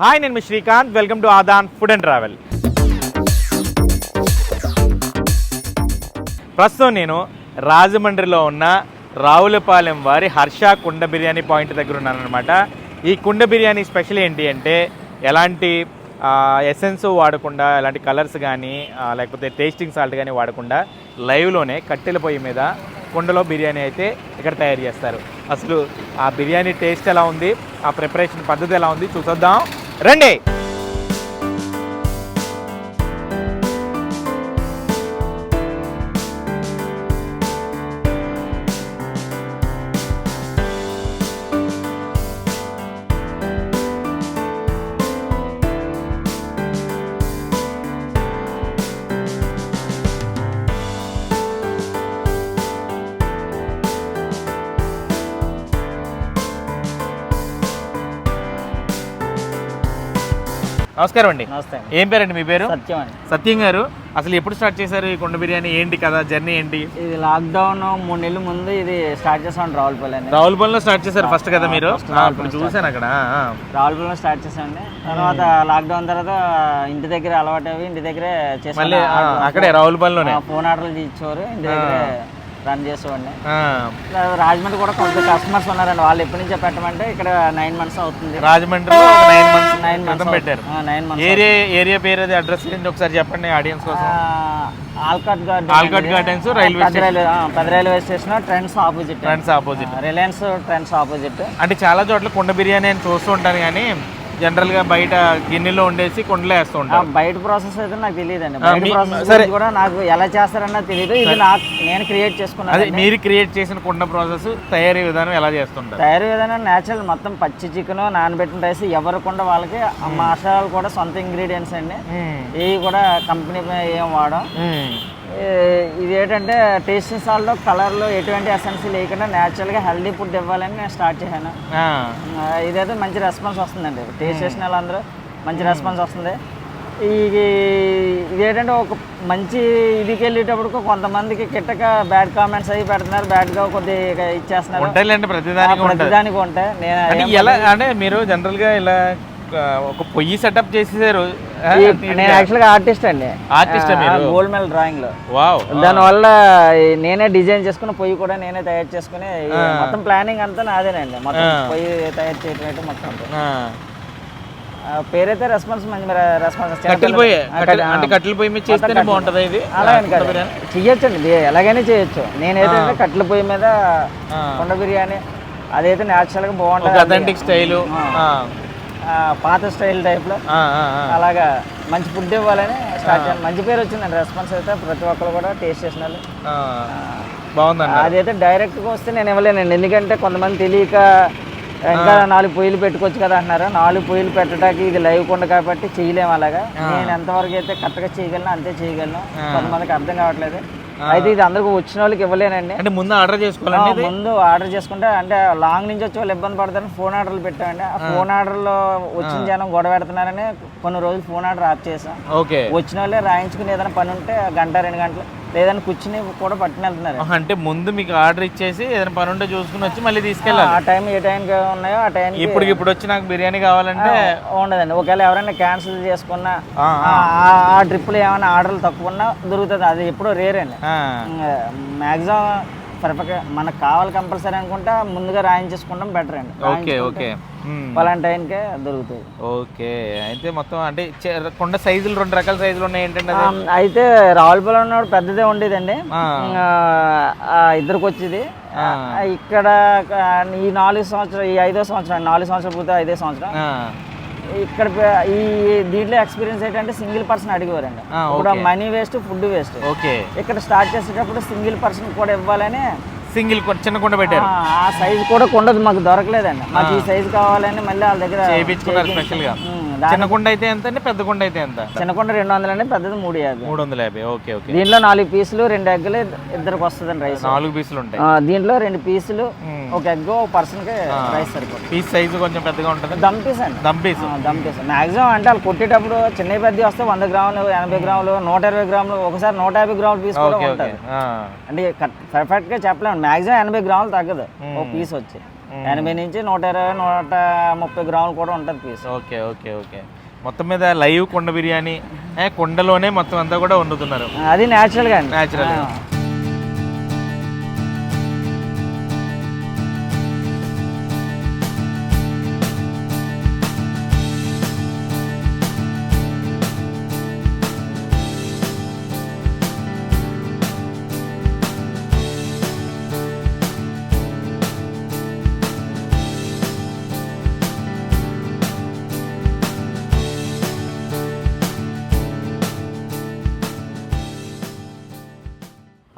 Hi నేను మీ Srikanth. Welcome to Adaan food and travel. ప్రస్తుతం నేను రాజమండ్రిలో ఉన్న రావులపాలెం వారి హర్ష కుండ బిర్యానీ పాయింట్ దగ్గర ఉన్నాను అనమాట ఈ కుండ బిర్యానీ స్పెషల్ ఏంటి అంటే ఎలాంటి ఎసెన్స్ వాడకుండా ఎలాంటి కలర్స్ కానీ లేకపోతే టేస్టింగ్ సాల్ట్ కానీ వాడకుండా లైవ్లోనే కట్టెల పొయ్యి మీద కుండలో బిర్యానీ అయితే ఇక్కడ తయారు చేస్తారు. అసలు ఆ బిర్యానీ టేస్ట్ ఎలా ఉంది? ఆ ప్రిపరేషన్ పద్ధతి ఎలా ఉంది? చూసొద్దాం. రండి. నమస్కారం అండి. నమస్తే ఏం పేరండి మీ పేరు? సత్యం అండి. సత్యం గారు అసలు ఎప్పుడు స్టార్ట్ చేశారు ఈ కుండ బిర్యానీ? ఏంటి కదా జర్నీ ఏంటి? ఇది లాక్డౌన్ మూడు నెలల ముందు ఇది స్టార్ట్ చేసాం రావులపల్లి అని రావులపల్లిలో స్టార్ట్ చేశారు ఫస్ట్ కదా మీరు? చూశాను అక్కడ. రావులపల్లిలో స్టార్ట్ చేసామండి తర్వాత లాక్డౌన్ తర్వాత ఇంటి దగ్గర అలవాటు అవి ఇంటి దగ్గరే చేసాం అక్కడే రావులపల్లిలోనే. ఫోన్ ఆర్డర్లు ఇచ్చేవారు ఇంటి దగ్గరే రన్ చేసేవాడిని. రాజమండ్రి కూడా కొంత కస్టమర్స్ ఉన్నారండి. వాళ్ళు ఎప్పటి నుంచో పెట్టమంటే ఇక్కడ నైన్ మంత్స్ అవుతుంది. రాజమండ్రిలో నైన్ మంత్స్ నైన్ మంత్స్ పెట్టారు. నైన్ మంత్స్ ఏరియా ఏరియా పేరు అది అడ్రస్ ఏంటి ఒకసారి చెప్పండి ఆడియన్స్ కోసం. ఆల్కాట్ గార్డెన్ ఆల్కాట్ గardens, రైల్వే పెద్ద రైల్వే ఆ, పెద్ద railway station Trends opposite. Friends opposite. Reliance Trends opposite. అంటే చాలా చోట్ల కుండ బిర్యానీ అని చూస్తూ ఉంటాను కానీ జనరల్గా బయట గిన్నెలో ఉండేసి కుండలో వేస్తూ ఉంటారు. బయట ప్రాసెస్ అయితే నాకు తెలియదండి. బయట ప్రాసెస్ కూడా నాకు ఎలా చేస్తారన్నా తెలియదు ఇది నాకు నేను క్రియేట్ అదే చేసుకున్నాను మీరు క్రియేట్ చేసిన కుండ ప్రాసెస్ తయారీ విధానం ఎలా చేస్తుంటారు? తయారు విధానం నేచురల్ మొత్తం పచ్చి చికెన్ నానబెట్టిన రైస్ ఎవరికుండా వాళ్ళకి ఆ మసాలాలు కూడా సొంత ఇంగ్రీడియంట్స్ అండి. ఇవి కూడా కంపెనీ ఏం వాడం. మ్మ్. ఈ- ఇది ఏంటంటే టేస్టింగ్ సాల్ట్లో కలర్లో ఎటువంటి ఎసెన్స్ లేకుండా నేచురల్గా హెల్దీ ఫుడ్ ఇవ్వాలని నేను స్టార్ట్ చేశాను. ఇదైతే మంచి రెస్పాన్స్ వస్తుందండి. టేస్ట్ చేసిన వాళ్ళందరూ మంచి రెస్పాన్స్ వస్తుంది. ఈ ఇది ఏంటంటే ఒక మంచి ఇదికి వెళ్ళేటప్పుడు కొంతమందికి కిట్టక బ్యాడ్ కామెంట్స్ అవి పెడుతున్నారు బ్యాడ్గా కొద్దిగా ఇచ్చేస్తున్నారు. ప్రతిదానికి ఉంటాయి. నేను ఎలా అంటే మీరు జనరల్గా ఇలా ఒక పొయ్యి సెటప్ చేసేసారు. నేను యాక్చువల్గా ఆర్టిస్ట్ అండి. Artist ఆ మీరు? గోల్డ్ మెడల్ డ్రాయింగ్లో. వావ్ దానివల్ల ఈ నేనే డిజైన్ చేసుకుని పొయ్యి కూడా నేనే తయారు చేసుకుని ఈ మొత్తం ప్లానింగ్ అంతా నాదేనండి. మొత్తం పొయ్యి తయారు అయితే మొత్తం పేరైతే రెస్పాన్స్ మంచి రెస్పాన్స్ కట్టెల పొయ్యి కట్టెల- అంటే కట్టెల పొయ్యి మీద చేస్తేనే బాగుంటుంది ఇది? అలాగని కాదు చెయ్యొచ్చండి ఇది ఎలాగైనా చేయొచ్చు. నేనైతే కట్టెల పొయ్యి మీద. కుండ బిర్యానీ అదైతే న్యాచురల్గా బాగుంటుంది అథెంటిక్ స్టైలు పాత స్టైల్ టైప్లో అలాగా మంచి ఫుడ్ ఇవ్వాలని స్టార్ట్ చేయాలి. మంచి పేరు వచ్చిందండి. రెస్పాన్స్ అయితే ప్రతి ఒక్కరు కూడా టేస్ట్ చేసిన వాళ్ళు బాగుందండి అదైతే డైరెక్ట్గా వస్తే నేను ఇవ్వలేనండి. ఎందుకంటే కొంతమంది తెలియక ఇంకా నాలుగు పొయ్యిలు పెట్టుకోవచ్చు కదా అంటున్నారు నాలుగు పొయ్యిలు పెట్టడానికి ఇది లైవ్ కొండ కాబట్టి చేయలేము అలాగా. నేను ఎంతవరకు అయితే కరెక్ట్గా చేయగలను అంతే చేయగలను. కొంతమందికి అర్థం కావట్లేదు. అయితే ఇది అందరికి వచ్చిన వాళ్ళకి ఇవ్వలేనండి. అంటే ముందు ఆర్డర్ ఇది? ముందు ఆర్డర్ చేసుకుంటే అంటే లాంగ్ నుంచి వచ్చి వాళ్ళు ఇబ్బంది పడతారని ఫోన్ ఆర్డర్లు పెట్టామండి. ఆ ఫోన్ ఆర్డర్లో వచ్చిన జనం గొడవ పెడుతున్నారని కొన్ని రోజులు ఫోన్ ఆర్డర్ ఆఫ్ చేసాం ఓకే. వచ్చిన వాళ్ళే రాయించుకుని ఏదైనా పని ఉంటే గంట రెండు గంటలు లేదని కూర్చుని కూడా పట్టుకుని వెళ్తున్నారు. అంటే ముందు మీకు ఆర్డర్ ఇచ్చేసి ఏదైనా పని ఉంటే చూసుకుని వచ్చి మళ్ళీ తీసుకెళ్ళాలి. ఆ టైం ఏ టైంకి ఉన్నాయో ఆ టైంకి ఇప్పుడు ఇప్పుడు వచ్చి నాకు బిర్యానీ కావాలంటే ఉండదండి. ఒకవేళ ఎవరైనా క్యాన్సిల్ చేసుకున్నా ఆ, ట్రిప్లో ఏమైనా ఆర్డర్లు తక్కువ ఉన్నా దొరుకుతుంది. అది ఎప్పుడూ రేర్ అండి. మ్యాక్సిమం పర్ఫెక్ట్ మనకు కావాలి కంపల్సరీ అనుకుంటా ముందుగా రాయించేసుకుంటాం బెటర్ అండి. Okay okay. టైంకే దొరుకుతుంది ఓకే అయితే మొత్తం అంటే కొండ సైజులు రెండు రకాల సైజులు ఉన్నాయి ఏంటంటే అయితే రావులపల్లి ఉన్నప్పుడు పెద్దదే ఉండేదండి. ఆ. ఆ, ఆ, ఇద్దరికి వచ్చేది. ఇక్కడ ఈ నాలుగు సంవత్సరం ఈ ఐదో సంవత్సరం నాలుగు సంవత్సరాలు పూర్తి ఐదో సంవత్సరం. ఆ, ఇక్కడ ఈ దీంట్లో ఎక్స్పీరియన్స్ ఏంటంటే సింగిల్ పర్సన్ అడిగేవారండి. ఇప్పుడు money waste food waste okay. ఇక్కడ స్టార్ట్ చేసేటప్పుడు సింగిల్ పర్సన్ కూడా ఇవ్వాలని సింగిల్ చిన్న కొండ పెట్టారు. ఆ, సైజ్ కూడా కొండదు మాకు దొరకలేదండి. మాకు ఈ సైజ్ కావాలని మళ్ళీ వాళ్ళ దగ్గర చేయించుకున్నారు స్పెషల్గా. ఉమ్, దా- చిన్న కొండ అయితే ఎంత అండి? పెద్ద కొండ అయితే ఎంత? చిన్న కొండ రెండు వందలండి పెద్దది మూడు యాభై. మూడు వందల యాభై. Okay okay. దీంట్లో నాలుగు పీసులు రెండు ఎగ్గులు ఇద్దరికి వస్తుందండి రైస్. నాలుగు పీసులు ఉంటాయి. దీంట్లో రెండు పీసులు. ఒక ఎగ్ ఒక పర్సన్కి రైస్ సరిపోతుంది. పీస్ సైజు కొంచెం పెద్దగా ఉంటుంది దమ్ పీస్ అండి. Dum piece. Dum piece. Maximum అంటే వాళ్ళు కొట్టేటప్పుడు చిన్న పెద్ద వస్తే వంద గ్రాములు ఎనభై గ్రాములు నూట ఇరవై గ్రాములు ఒకసారి నూట యాభై గ్రాముల పీస్ కూడా ఉంటుంది. అంటే పర్ఫెక్ట్గా చెప్పలేము మ్యాక్సిమం ఎనభై గ్రాములు తగ్గదు. ఒక పీస్ వచ్చి. ఎనభై నుంచి నూట ఇరవై నూట ముప్పై గ్రాములు కూడా ఉంటుంది పీస్ ఓకే ఓకే ఓకే. మొత్తం మీద లైవ్ కొండ బిర్యానీ కొండలోనే మొత్తం అంతా కూడా వండుతున్నారు. అది న్యాచురల్గా అండి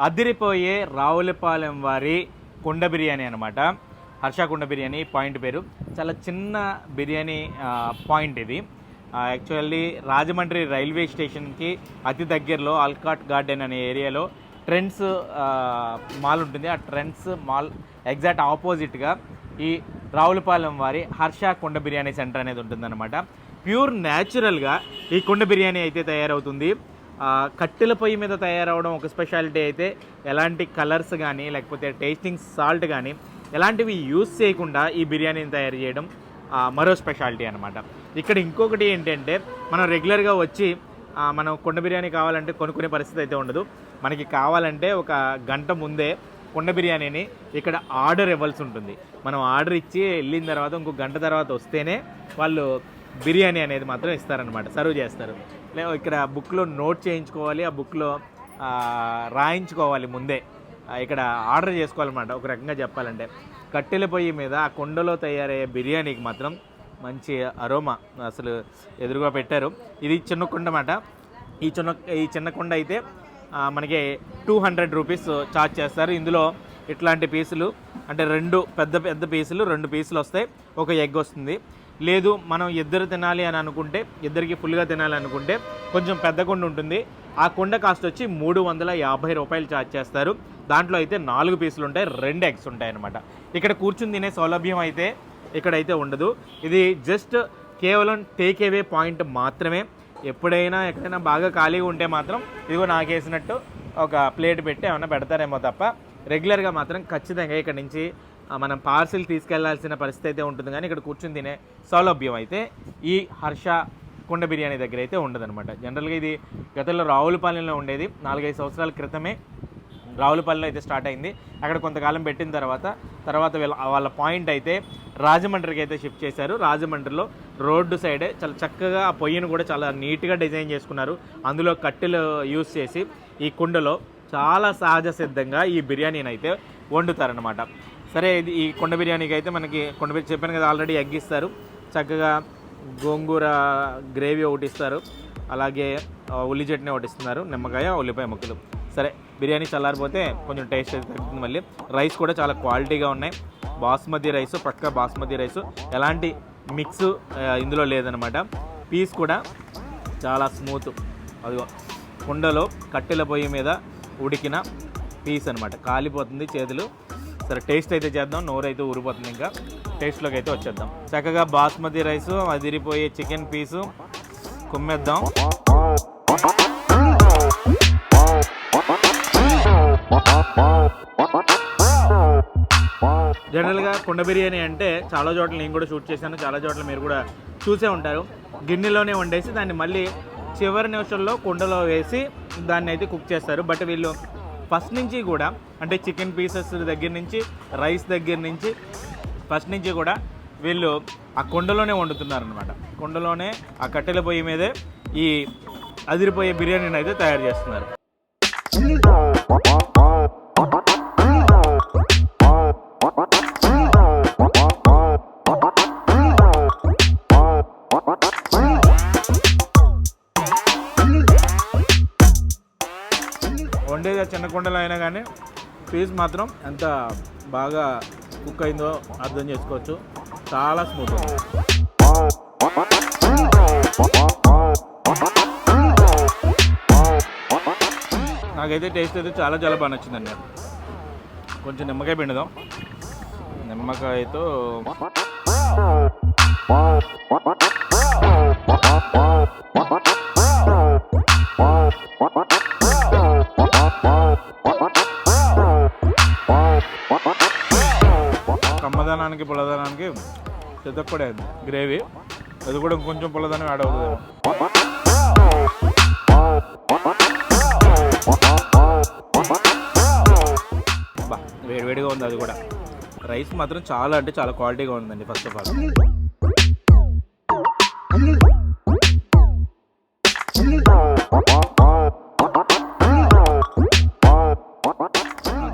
అదిరిపోయే రావులపాలెం వారి కుండ బిర్యానీ అనమాట హర్ష కుండ బిర్యానీ పాయింట్ పేరు. చాలా చిన్న బిర్యానీ పాయింట్ ఇది. యాక్చువల్లీ రాజమండ్రి రైల్వే స్టేషన్కి అతి దగ్గరలో ఆల్కాట్ గార్డెన్ అనే ఏరియాలో ట్రెండ్స్ మాల్ ఉంటుంది. ఆ ట్రెండ్స్ మాల్ ఎగ్జాక్ట్ ఆపోజిట్గా ఈ రావులపాలెం వారి హర్ష కుండ బిర్యానీ సెంటర్ అనేది ఉంటుందన్నమాట. ప్యూర్ న్యాచురల్గా ఈ కుండ బిర్యానీ అయితే తయారవుతుంది. కట్టెల పొయ్యి మీద తయారవడం ఒక స్పెషాలిటీ అయితే. ఎలాంటి కలర్స్ కానీ లేకపోతే టేస్టింగ్ సాల్ట్ కానీ ఎలాంటివి యూస్ చేయకుండా ఈ బిర్యానీని తయారు చేయడం మరో స్పెషాలిటీ అనమాట ఇక్కడ ఇంకొకటి ఏంటంటే మనం రెగ్యులర్గా వచ్చి మనం కొండ బిర్యానీ కావాలంటే కొనుక్కునే పరిస్థితి అయితే ఉండదు. మనకి కావాలంటే ఒక గంట ముందే కొండ బిర్యానీని ఇక్కడ ఆర్డర్ ఇవ్వాల్సి ఉంటుంది. మనం ఆర్డర్ ఇచ్చి వెళ్ళిన తర్వాత ఇంకో గంట తర్వాత వస్తేనే వాళ్ళు బిర్యానీ అనేది మాత్రం ఇస్తారనమాట సర్వ్ చేస్తారు. లే ఇక్కడ బుక్లో నోట్ చేయించుకోవాలి. ఆ బుక్లో రాయించుకోవాలి ముందే. ఇక్కడ ఆర్డర్ చేసుకోవాలన్నమాట. ఒక రకంగా చెప్పాలంటే. కట్టెల పొయ్యి మీద ఆ కుండలో తయారయ్యే బిర్యానీకి మాత్రం మంచి అరోమా అసలు ఎదురుగా పెట్టారు. ఇది చిన్న కుండ అన్నమాట. ఈ చిన్న ఈ చిన్న కుండ అయితే మనకి టూ హండ్రెడ్ రూపీస్ ఛార్జ్ చేస్తారు. ఇందులో ఇట్లాంటి పీసులు అంటే రెండు పెద్ద పెద్ద పీసులు రెండు పీసులు వస్తాయి. ఒక ఎగ్ వస్తుంది. లేదు మనం ఇద్దరు తినాలి అని అనుకుంటే ఇద్దరికి ఫుల్గా తినాలి అనుకుంటే కొంచెం పెద్ద కొండ ఉంటుంది. ఆ కొండ కాస్ట్ వచ్చి మూడు వందల యాభై రూపాయలు ఛార్జ్ చేస్తారు. దాంట్లో అయితే నాలుగు పీసులు ఉంటాయి రెండు ఎగ్స్ ఉంటాయి అనమాట ఇక్కడ కూర్చుని తినే సౌలభ్యం అయితే ఇక్కడైతే ఉండదు. ఇది జస్ట్ కేవలం టేక్ అవే పాయింట్ మాత్రమే. ఎప్పుడైనా ఎక్కడైనా బాగా ఖాళీగా ఉంటే మాత్రం ఇదిగో నాకేసినట్టు ఒక ప్లేట్ పెట్టి ఏమైనా పెడతారేమో తప్ప రెగ్యులర్గా మాత్రం ఖచ్చితంగా ఇక్కడ నుంచి మనం పార్సిల్ తీసుకెళ్ళాల్సిన పరిస్థితి అయితే ఉంటుంది కానీ ఇక్కడ కూర్చుని తినే సౌలభ్యం అయితే ఈ హర్ష కుండ బిర్యానీ దగ్గర అయితే ఉండదన్నమాట. జనరల్గా ఇది గతంలో రావులపాలెంలో ఉండేది. నాలుగైదు సంవత్సరాల క్రితమే రావులపల్లిలో అయితే స్టార్ట్ అయింది. అక్కడ కొంతకాలం పెట్టిన తర్వాత తర్వాత వీళ్ళ వాళ్ళ పాయింట్ అయితే రాజమండ్రికి అయితే షిఫ్ట్ చేశారు. రాజమండ్రిలో రోడ్డు సైడే చాలా చక్కగా ఆ పొయ్యిని కూడా చాలా నీట్గా డిజైన్ చేసుకున్నారు. అందులో కట్టెలు యూస్ చేసి ఈ కుండలో చాలా సహజ సిద్ధంగా ఈ బిర్యానీని అయితే వండుతారనమాట సరే ఇది ఈ కొండ బిర్యానీకి అయితే మనకి కొండ బిర్యానీ చెప్పాను కదా ఆల్రెడీ ఎగ్ ఇస్తారు. చక్కగా గోంగూర గ్రేవీ ఒకటి ఇస్తారు. అలాగే ఉల్లి చట్నీ ఒకటి ఇస్తున్నారు. నిమ్మకాయ ఉల్లిపాయ ముక్కలు. సరే బిర్యానీ చల్లారిపోతే కొంచెం టేస్ట్ అయితే తగ్గుతుంది మళ్ళీ. రైస్ కూడా చాలా క్వాలిటీగా ఉన్నాయి. బాస్మతి రైస్ పక్క బాస్మతి రైస్. ఎలాంటి మిక్స్ ఇందులో లేదనమాట పీస్ కూడా చాలా స్మూత్. అదిగో కుండలో కట్టెల పొయ్యి మీద ఉడికిన పీస్ అనమాట కాలిపోతుంది చేతులు. సరే టేస్ట్ అయితే చేద్దాం. నోరు అయితే ఊరిపోతుంది ఇంకా. టేస్ట్లోకి అయితే వచ్చేద్దాం. చక్కగా బాస్మతి రైస్ అదిరిపోయే చికెన్ పీసు కుమ్మేద్దాం. జనరల్గా కుండ బిర్యానీ అంటే చాలా చోట్ల నేను కూడా షూట్ చేశాను. చాలా చోట్ల మీరు కూడా చూసే ఉంటారు. గిన్నెలోనే వండేసి దాన్ని మళ్ళీ చివరి నిమిషంలో కుండలో వేసి దాన్ని అయితే కుక్ చేస్తారు. బట్ వీళ్ళు ఫస్ట్ నుంచి కూడా అంటే చికెన్ పీసెస్ దగ్గర నుంచి రైస్ దగ్గర నుంచి ఫస్ట్ నుంచి కూడా వీళ్ళు ఆ కుండలోనే వండుతున్నారనమాట కొండలోనే కుండలోనే ఆ కట్టెల పొయ్యి మీదే ఈ అదిరిపోయే బిర్యానీని అయితే తయారు చేస్తున్నారు. వండేది ఆ చిన్న కుండలో అయినా కానీ పీస్ మాత్రం ఎంత బాగా కుక్ అయిందో అర్థం చేసుకోవచ్చు. చాలా స్మూత్. నాకైతే టేస్ట్ అయితే చాలా చాలా బాగా నచ్చిందండి. కొంచెం నిమ్మకాయ పిండుదాం. నిమ్మకాయతో కమ్మదనానికి చితక్కడే గ్రేవీ. అది కూడా కొంచెం పుల్లదనం యాడ్ అవుతుంది. బా వేడివేడిగా ఉంది అది కూడా. రైస్ మాత్రం చాలా అంటే చాలా క్వాలిటీగా ఉందండి ఫస్ట్ ఆఫ్ ఆల్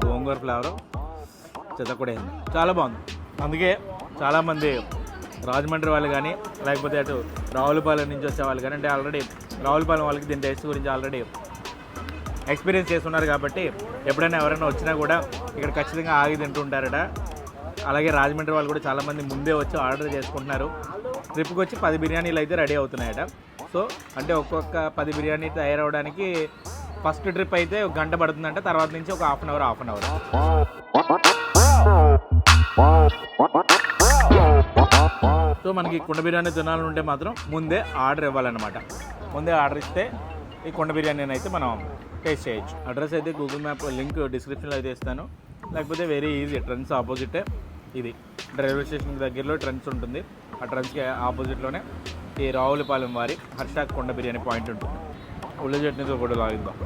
గోంగూర ఫ్లేవర్ చితక్కడే చాలా బాగుంది. అందుకే చాలామంది రాజమండ్రి వాళ్ళు కానీ లేకపోతే అటు రావులపాలెం నుంచి వచ్చే వాళ్ళు కానీ అంటే ఆల్రెడీ రావులపాలెం వాళ్ళకి దీని టేస్ట్ గురించి ఆల్రెడీ ఎక్స్పీరియన్స్ చేస్తున్నారు కాబట్టి ఎప్పుడైనా ఎవరైనా వచ్చినా కూడా ఇక్కడ ఖచ్చితంగా ఆగి తింటుంటారట. అలాగే రాజమండ్రి వాళ్ళు కూడా చాలామంది ముందే వచ్చి ఆర్డర్ చేసుకుంటున్నారు. ట్రిప్కి వచ్చి పది బిర్యానీలు అయితే రెడీ అవుతున్నాయట. సో అంటే ఒక్కొక్క పది బిర్యానీ తయారవడానికి ఫస్ట్ ట్రిప్ అయితే ఒక గంట పడుతుందంట తర్వాత నుంచి ఒక half an hour half an hour so మనకి కుండ బిర్యానీ తినాలంటే మాత్రం ముందే ఆర్డర్ ఇవ్వాలన్నమాట. ముందే ఆర్డర్ ఇస్తే ఈ కుండ బిర్యానీని అయితే మనం టేస్ట్ చేయొచ్చు. అడ్రస్ అయితే గూగుల్ మ్యాప్ లింక్ డిస్క్రిప్షన్లో అయితే ఇస్తాను. లేకపోతే వెరీ ఈజీ ట్రెండ్స్ ఆపోజిటే ఇది. రైల్వే స్టేషన్ దగ్గరలో ట్రెండ్స్ ఉంటుంది. ఆ ట్రెండ్స్కి ఆపోజిట్లోనే ఈ రావులపాలెం వారి హర్షాక్ కొండ బిర్యానీ పాయింట్ ఉంటుంది. ఉల్లి చట్నీతో కూడా లాగిద్దాం.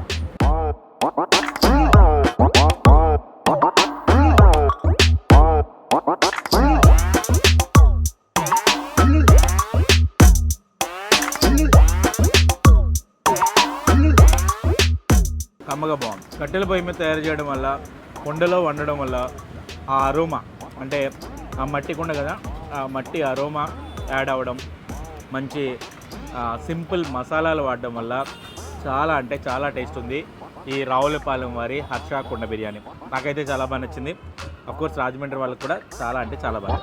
కమ్మగా బాగుంది. కట్టెల పొయ్యి మీద తయారు చేయడం వల్ల కుండలో వండడం వల్ల ఆ అరోమా అంటే ఆ మట్టి కుండ కదా ఆ మట్టి అరోమా యాడ్ అవ్వడం మంచి సింపుల్ మసాలాలు వాడడం వల్ల చాలా అంటే చాలా టేస్ట్ ఉంది. ఈ రావులపాలెం వారి హర్ష కుండ బిర్యానీ. నాకైతే చాలా బాగా నచ్చింది. కోర్స్ రాజమండ్రి వాళ్ళకి కూడా చాలా అంటే చాలా బాగా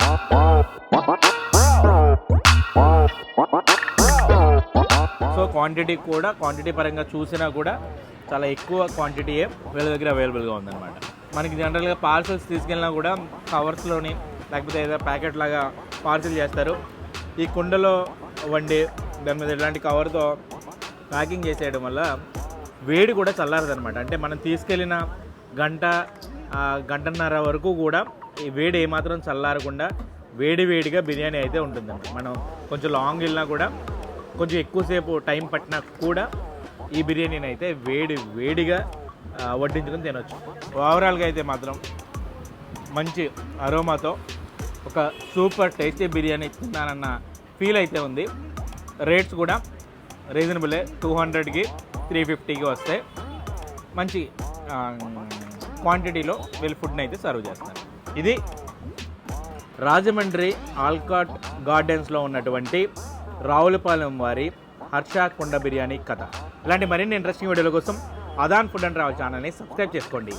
సో క్వాంటిటీ కూడా క్వాంటిటీ పరంగా చూసినా కూడా చాలా ఎక్కువ క్వాంటిటీయే వీళ్ళ దగ్గర అవైలబుల్గా ఉందన్నమాట. మనకి జనరల్గా పార్సల్స్ తీసుకెళ్ళినా కూడా కవర్స్లోని లేకపోతే ఏదో ప్యాకెట్ లాగా పార్సిల్ చేస్తారు. ఈ కుండలో వండి దాని మీద ఇలాంటి కవర్తో ప్యాకింగ్ చేసేయడం వల్ల వేడి కూడా చల్లారదనమాట అంటే మనం తీసుకెళ్ళిన గంట గంటన్నర వరకు కూడా ఈ వేడి ఏమాత్రం చల్లారకుండా వేడి వేడిగా బిర్యానీ అయితే ఉంటుందండి మనం కొంచెం లాంగ్ వెళ్ళినా కూడా కొంచెం ఎక్కువసేపు టైం పట్టినా కూడా ఈ బిర్యానీని అయితే వేడి వేడిగా వడ్డించుకొని తినొచ్చు. ఓవరాల్గా అయితే మాత్రం మంచి అరోమాతో ఒక సూపర్ టేస్టీ బిర్యానీ తిన్నానన్న ఫీల్ అయితే ఉంది. రేట్స్ కూడా రీజనబులే టూ హండ్రెడ్కి త్రీ ఫిఫ్టీకి వస్తాయి. మంచి క్వాంటిటీలో వీళ్ళు ఫుడ్ని అయితే సర్వ్ చేస్తారు. ఇది రాజమండ్రి ఆల్కాట్ గార్డెన్స్లో ఉన్నటువంటి రావులపాలెం వారి హర్ష కుండ బిర్యానీ కథ. ఇలాంటి మరిన్ని ఇంట్రెస్టింగ్ వీడియోల కోసం అదాన్ ఫుడ్ అండ్ ట్రావెల్ ఛానల్ని సబ్స్క్రైబ్ చేసుకోండి.